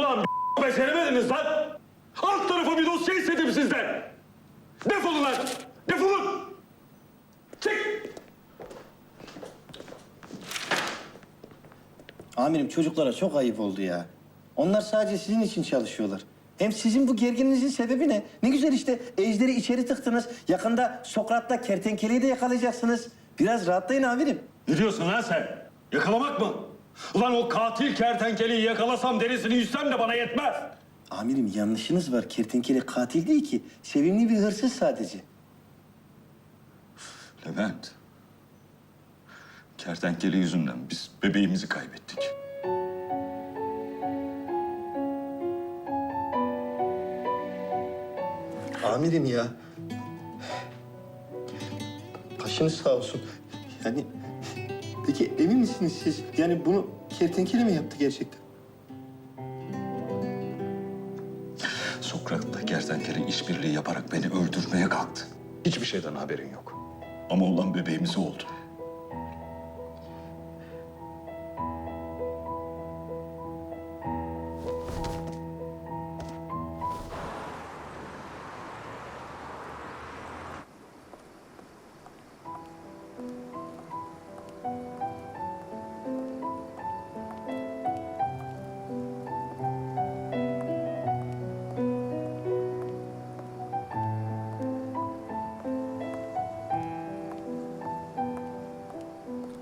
Ulan beceremediniz lan. Alt tarafı bir dosya istedim sizden. Defolun lan. Defolun. Çık. Amirim çocuklara çok ayıp oldu ya. Onlar sadece sizin için çalışıyorlar. Hem sizin bu gerginliğinizin sebebi ne? Ne güzel işte ejderi içeri tıktınız. Yakında Sokrat'la kertenkeleyi de yakalayacaksınız. Biraz rahatlayın amirim. Ne diyorsun lan sen? Yakalamak mı? Ulan o katil kertenkeleyi yakalasam derisini yüzsem de bana yetmez. Amirim yanlışınız var. Kertenkele katil değil ki. Sevimli bir hırsız sadece. Levent. Kertenkele yüzünden biz bebeğimizi kaybettik. Amirim ya. Başınız sağ olsun. Yani peki emin misiniz siz? Yani bunu kertenkele mi yaptı gerçekten? Sokrat'la kertenkele işbirliği yaparak beni öldürmeye kalktı. Hiçbir şeyden haberin yok. Ama olan bebeğimiz oldu.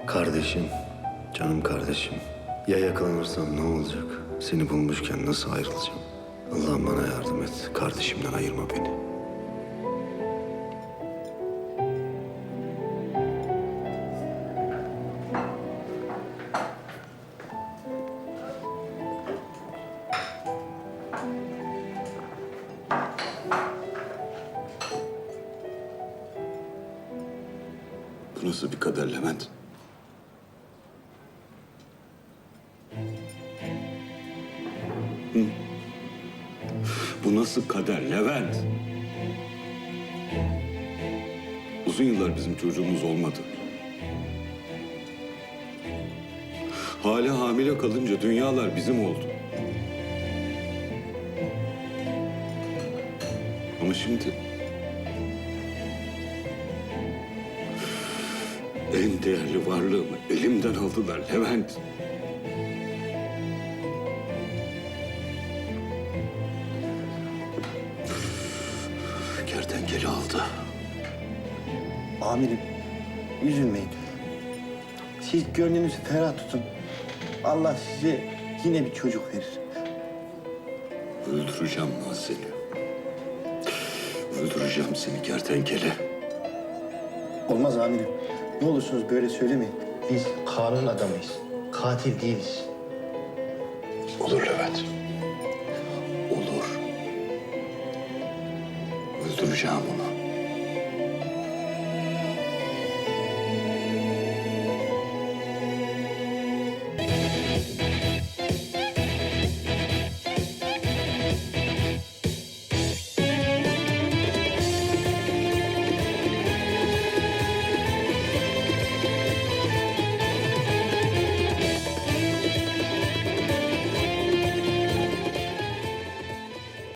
Kardeşim, canım kardeşim. Ya yakalanırsam ne olacak? Seni bulmuşken nasıl ayrılacağım? Allah'ım bana yardım et. Kardeşimden ayırma beni. Bu nasıl bir kader Levent? Bu nasıl kader Levent? Uzun yıllar bizim çocuğumuz olmadı. Hala hamile kalınca dünyalar bizim oldu. Ama şimdi En değerli varlığımı elimden aldılar Levent. Kertenkele aldı. Amirim, üzülmeyin. Siz gönlünüzü ferah tutun. Allah size yine bir çocuk verir. Öldüreceğim lan seni. Öldüreceğim seni kertenkele. Olmaz amirim. Ne olursunuz böyle söylemeyin. Biz kanun adamıyız. Katil değiliz. Olur Levent. Öldüreceğim onu.